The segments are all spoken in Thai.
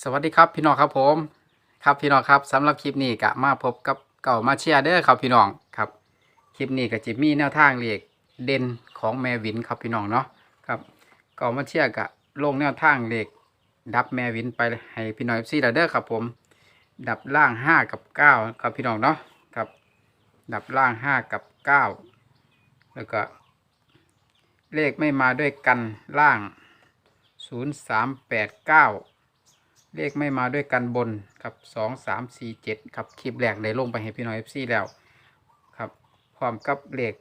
สวัสดีครับพี่น้องครับผม ครับพี่น้องครับสำหรับคลิปนี้ก็มาพบกับเก่ามาเชียร์เด้อครับพี่น้องครับ คลิปนี้ก็จะมีแนวทางเลขเด่นของแมวินครับพี่น้องเนาะครับเก่ามาเชียร์ก็ลงแนวทางเลขดับแมวินไปให้พี่น้องเอฟซีเด้อครับผม ดับล่าง5กับ9ครับพี่น้องเนาะครับ ดับล่าง5กับ9แล้วก็ เลขไม่มาด้วยกันล่าง 0389 เลขไม่มาด้วยกันบนครับสองสามสี่เจ็ดครับคลิปแรกได้ลงไปให้พี่น้องเอฟซีแล้วครับพร้อมกับเลข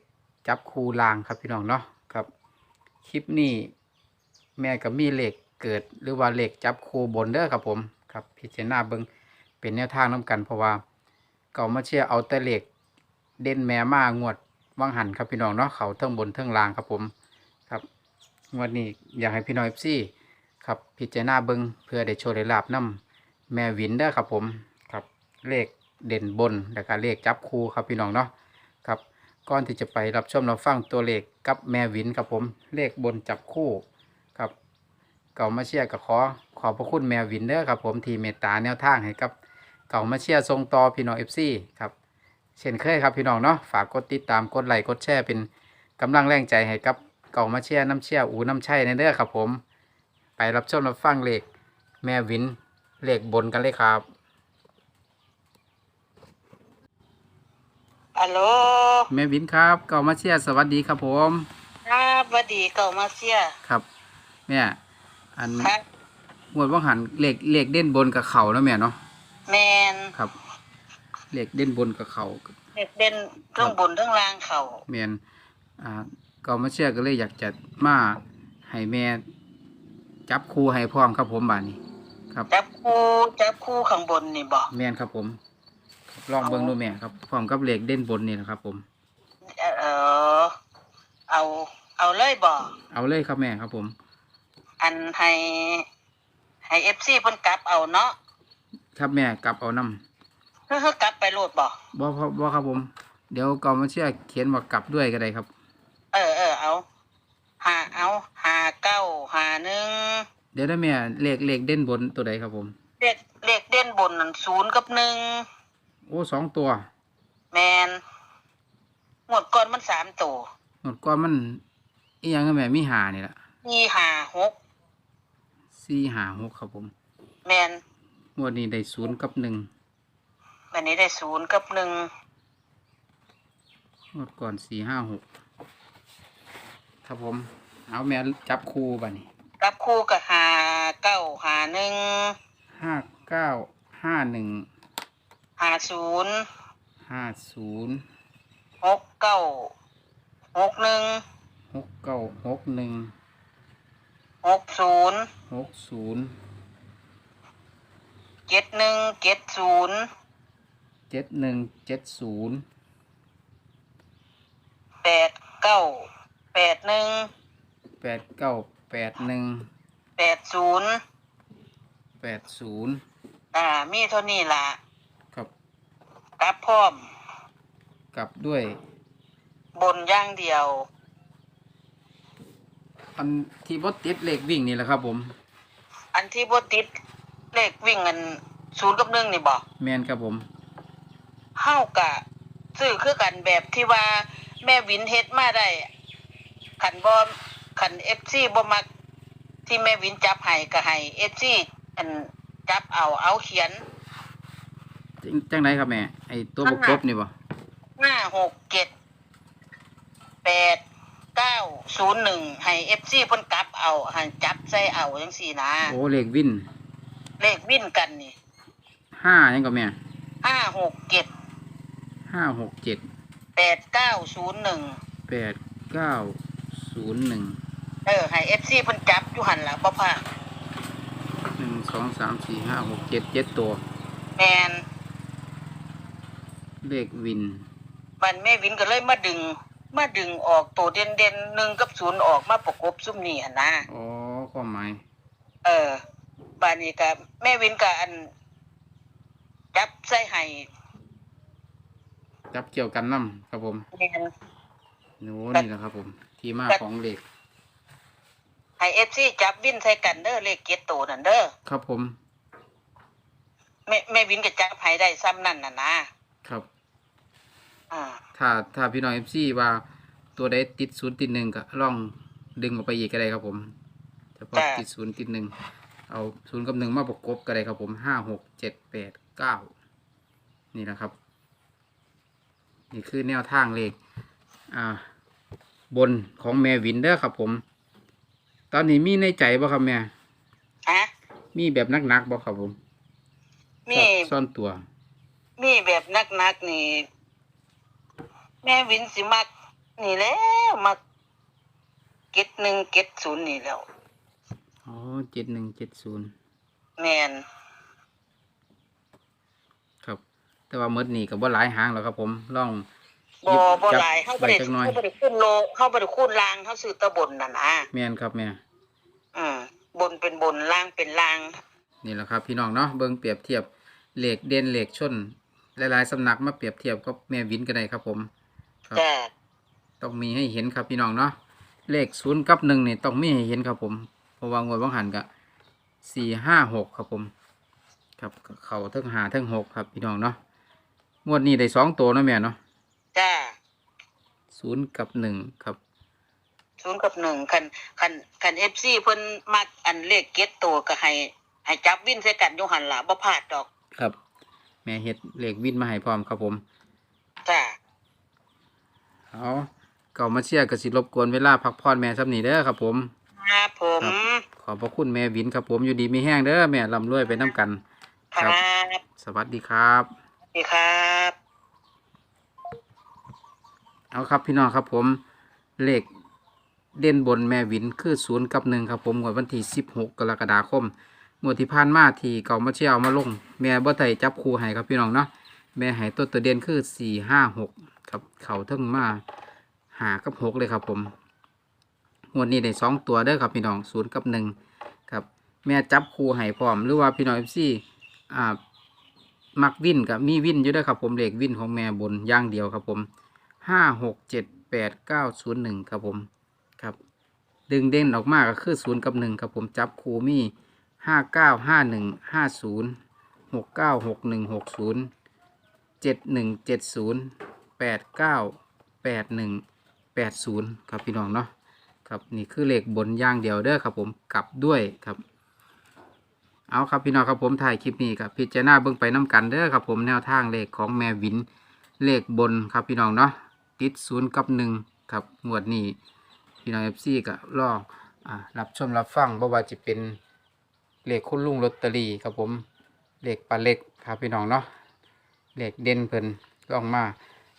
จับคูลางครับพี่น้องเนาะครับคลิปนี้แม่กับมีเลขเกิดหรือว่าเลขจับคูบนเด้อครับผมครับพิจารณาเบิงเป็นแนวทางน้กันเพราะว่าเก่ามาเชียร์เอาแต่เลขเด่นแม่มางวดว่างหันครับพี่น้องเนาะเขาเทั้งบนเทั้งล่างครับผมครับงวดนี้อยากให้พี่น้องเอฟซี ครับพิจารณาเบิงเพื่อได้โชว์ได้ลาบน้ำแม่วินเด้อครับผมครับเลขเด่นบนแล้วก็เลขจับคู่ครับพี่น้องเนาะครับก่อนที่จะไปรับชมรับฟังตัวเลขกับแม่วินครับผมเลขบนจับคู่ครับเก่ามาเชียร์ก็ขอขอบพระคุณแม่วินเด้อครับผมที่เมตตาแนวทางให้กับเก่ามาเชียร์ทรงต่อพี่น้องเอฟซีครับเช่นเคยครับพี่น้องเนาะฝากกดติดตามกดไลค์กดแชร์เป็นกำลังแรงใจให้กับเก่ามาเชียร์น้ำเชียร์อูน้ำชัยในเด้อครับผม ไปรับชมรับฟังเลขแม่วินเลขบนกันเลยครับฮัลโหลแม่วินครับเก่ามาเชียร์สวัสดีครับผมครับหวัดดีเก่ามาเสียครับแม่อันครับงวดว่าหันเลขเลขเด่นบนกับเขาแล้วแม่เนาะแมนครับเลขเด่นบนกับเขาเด็กเด่นเรื่องบนเรื่องล่างเขาแม่นอ่าเก่ามาเชียร์ก็เลยอยากจะมาให้แม่ จับคู่ให้พร้อมครับผมบานนี้ ครับจับคู่จับคู่ข้างบนนี่บอกแม่นครับผมครับลองเบิ่งดูแม่ครับพร้อมกับเลขเด่นบนนี่นะครับ ผมเออเอาเอาเลยบอกเอาเลยครับแม่ครับผม อันให้ ให้เอฟซีเพิ่นกลับเอาเนาะครับแม่กลับเอาน้ำเฮ้อกลับไปโลดบอกบ่ครับบ่ครับผม เดี๋ยวกอมาเชื่อเขียนว่ากลับด้วยก็ได้ครับ เออเออเอาหาเอาหาเก้าหาหนึ่ง เดี๋ยวได้แม่เลขเลขเด่นบนตัวใดครับผม เลขเลขเด่นบนนั่นศูนย์กับหนึ่งโอ้สองตัวแมนหมดก่อนมันสามตัวหมดก่อนมันอีหยังก็แม่มีหานี่ละมีหาหกสี่หาหกครับผมแมนงวดนี้ได้ศูนย์กับหนึ่งวันนี้ได้ศูนย์กับหนึ่งงวดก่อนสี่ห้าหกครับผม เอาแม่จับคู่บัดนี้รับคู่กับหา เก้าหาหนึ่งห้าเก้าห้าหนึ่งหาศูนย์ห้าศูนย์หกเก้าหกหนึ่งหกเก้าหกหนึ่งหกศูนย์หกศูนย์เจ็ดหนึ่งเจ็ดศูนย์เจ็ดหนึ่งเจ็ดศูนย์แปดเก้าแปดหนึ่งแปดเก้าแปดหนึ่ง แปดศูนย์แปดศูนย์อ่า มีเท่านี้ล่ะครับกลับพร้อมกลับด้วยบนอย่างเดียว อันที่บดติดเลขวิ่งนี่แหละครับผม อันที่บติดเลขวิ่งเงินศูนย์กับหนึ่งนี่บอกแมนครับผมเฮากะซื้อคือกันแบบที่ว่าแม่วินเฮ็ดมาได้ขันบอขันเอฟซีบ่มัก ที่แม่วินจับให้ก็ให้เอฟซีอันจับเอาเอาเขียนจังจังไดครับแม่ ไอตัวบกบนี่บ่ห้าหกเจ็ดแปดเก้าศูนย์หนึ่งให้เอฟซีเพิ่นกลับเอาให้จับใส่เอาจังสี่นะโอ้เลขวินเลขวินกันนี่ห้ายังก็แม่ห้าหกเจ็ดห้าหกเจ็ดแปดเก้าศูนย์หนึ่งแปดเก้าศูนย์หนึ่ง เออให้เอฟซีเพิ่นจับอยู่หันละบ่พลาดหนึ่งสองสามสี่ห้าหกเจ็ดเจ็ดตัว แมนเลขวิน มันแม่วินก็เลยมาดึง มาดึงออกตัวเด่นเด่นๆหนึ่งกับศูนย์ออกมาประกบซุ้มนี่หั่นนะ อ๋อความหมายเออบ้านนี้ก็แม่วินก็อัน จับใส่ให้จับเกี่ยวกันน้ำครับผมแม่นโน้นี่แหละครับผม ที่มาของเลข ให้เอฟซีจับวินใส่กันเด้อเลขเจ็ดตัวนั่นเด้อครับผม แม่แม่วินก็จับให้ได้ซ้ำนั่นน่ะนะครับ อ่าถ้าถ้าพี่น้องเอฟซีว่าตัวใดติดศูนย์ติดหนึ่งก็ลองดึงออกไปอีกก็ได้ครับผมเฉพาะติดศูนย์ติดหนึ่งเอาศูนย์กับหนึ่งมาประกบก็ได้ครับผมห้าหกเจ็ดแปดเก้านี่นะครับ นี่คือแนวทางเลขอ่า บนของแม่วินเด้อครับผม ตอนนี้มีในใจบ่ครับแม่ ฮะมีแบบนักๆบ่ครับผมมี ซ่อนตัว มีแบบนักๆนี่ แม่วินสิมัก นี่แหล้วมักเก็ดหนึ่งเก็ดศูนย์นี่แหล้วอ๋อเจ็ดหนึ่งเจ็ดศูนย์แมนครับ แต่ว่าเมดนี่กับว่าหลายหางแล้วครับผมลอง บ่หยิบ่จัหลายเฮาบ่ไว้ได้จักหน่อยเฮาบ่ได้คุ้นโลเฮาบ่ได้คุ้นลางเฮาซื้อแตะบนน่ะนะแม่นครับแม่อืมบนเป็นบนล่างเป็นล่าง นี่แหละครับพี่น้องเนาะเบิ่งเปรียบเทียบเหล็กเด่นเหล็กชนหลายๆสำนักมาเปรียบเทียบกับแม่วินกันได้ครับผมครับจ้าต้องมีให้เห็นครับพี่น้องเนาะเลขศูนย์กับหนึ่งนี่ต้องมีให้เห็นครับผมเพราะว่างวดว่างหันกับสี่ห้าหกครับผม ครับก็เขาเทั้งหาเทั้งหกครับพี่น้องเนาะงวดนี้ได้สองตัวเนาะแม่เนาะจ้า ศูนย์กับหนึ่งครับ ศูนย์กับหนึ่งคันคันคัน FC เพิ่นมักอันเลขเก็ดตัวก็ให้ให้จับวินใส่กันอยู่หั่นล่ะบ่พลาดดอกครับ แม่เฮ็ดเลขวินมาให้พร้อมครับผมจ้าเอาเก่ามาเชียร์กสิรบกวนเวลาพักผ่อนแม่ซับนี่เด้อครับผม ครับผม ขอบพระคุณแม่วินครับผมอยู่ดีมีแห้งเด้อแม่ลำรวยไปน้ำกันครัครับ บ สวัสดีครับสวัสดีครับ เอาครับพี่น้องครับผมเลขเด่นบนแม่วินคือศูนย์กับหนึ่งครับผมงวดวันที่สิบหกกรกฎาคมงวดที่ผ่านมาที่เก่ามาเชียร์เอามาลง แม่บ่ไทจับคู่ให้ครับพี่น้องเนาะแม่ให้ตัวตัวเด่นคือสี่ห้าหกครับเขาทั้งมาหากับหกเลยครับผมงวดนี้ได้สองตัวเด้อครับพี่น้องศูนย์กับหนึ่งครับแม่จับคู่ให้พร้อมหรือว่าพี่น้องเอฟซีอ่ามักวินกับมีวินอยู่ด้วยครับผมเลขวินของแม่บนย่างเดียวครับผม ห้าหกเจ็ดแปดเก้าศูนย์หนึ่งครับผมครับ ดึงเด่นออกมาก็คือศูนย์กับหนึ่งครับผมจับคูมี่ห้าเก้าห้าหนึ่งห้าศูนย์หกเก้าหกหนึ่งหกศูนย์เจ็ดหนึ่งเจ็ดศูนย์แปดเก้าแปดหนึ่งแปดศูนย์ครับพี่น้องเนาะครับนี่คือเลขบนย่างเดียวเด้อครับผมกลับด้วยครับเอาครับพี่น้องครับผมถ่ายคลิปนี้ครับพิจารณาเบิ่งไปน้กันเด้อครับผมแนวทางเลขของแม่วินเลขบนครับพี่น้องเนาะ ติดศูนย์กับหนึ่งครับงวดนี้พี่น้องเอฟซีก็ลองอ่ารับชมรับฟังบ่ว่าจะเป็นเลขคุณลุงลอตเตอรี่ครับผมเลขปลาเล็กครับพี่น้องเนาะเลขเด่นเพิ่นลองมา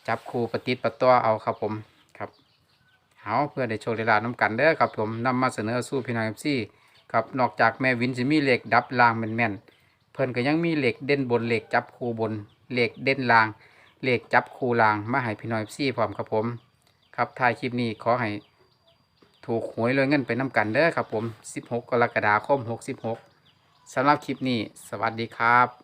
จับคูปฏิดประตัวเอาครับผมครับเอาเพื่อได้โชว์ลีลาน้ำกันเด้อครับผมนำมาเสนอสู้พี่น้องเอฟซีครับนอกจากแม่วินจะมีเลขดับลางแม่นๆเพิ่นก็ยังมีเลขเด่นบนเลขจับคูบนเลขเด่นลาง เลขจับคูลางมาให้พี่น้อยซี่พร้อมครับผม ครับท้ายคลิปนี้ขอให้ถูกหวยรวยเงินไปน้ำกันเด้อครับผม 16 กรกฎาคม 66สำหรับคลิปนี้ สวัสดีครับ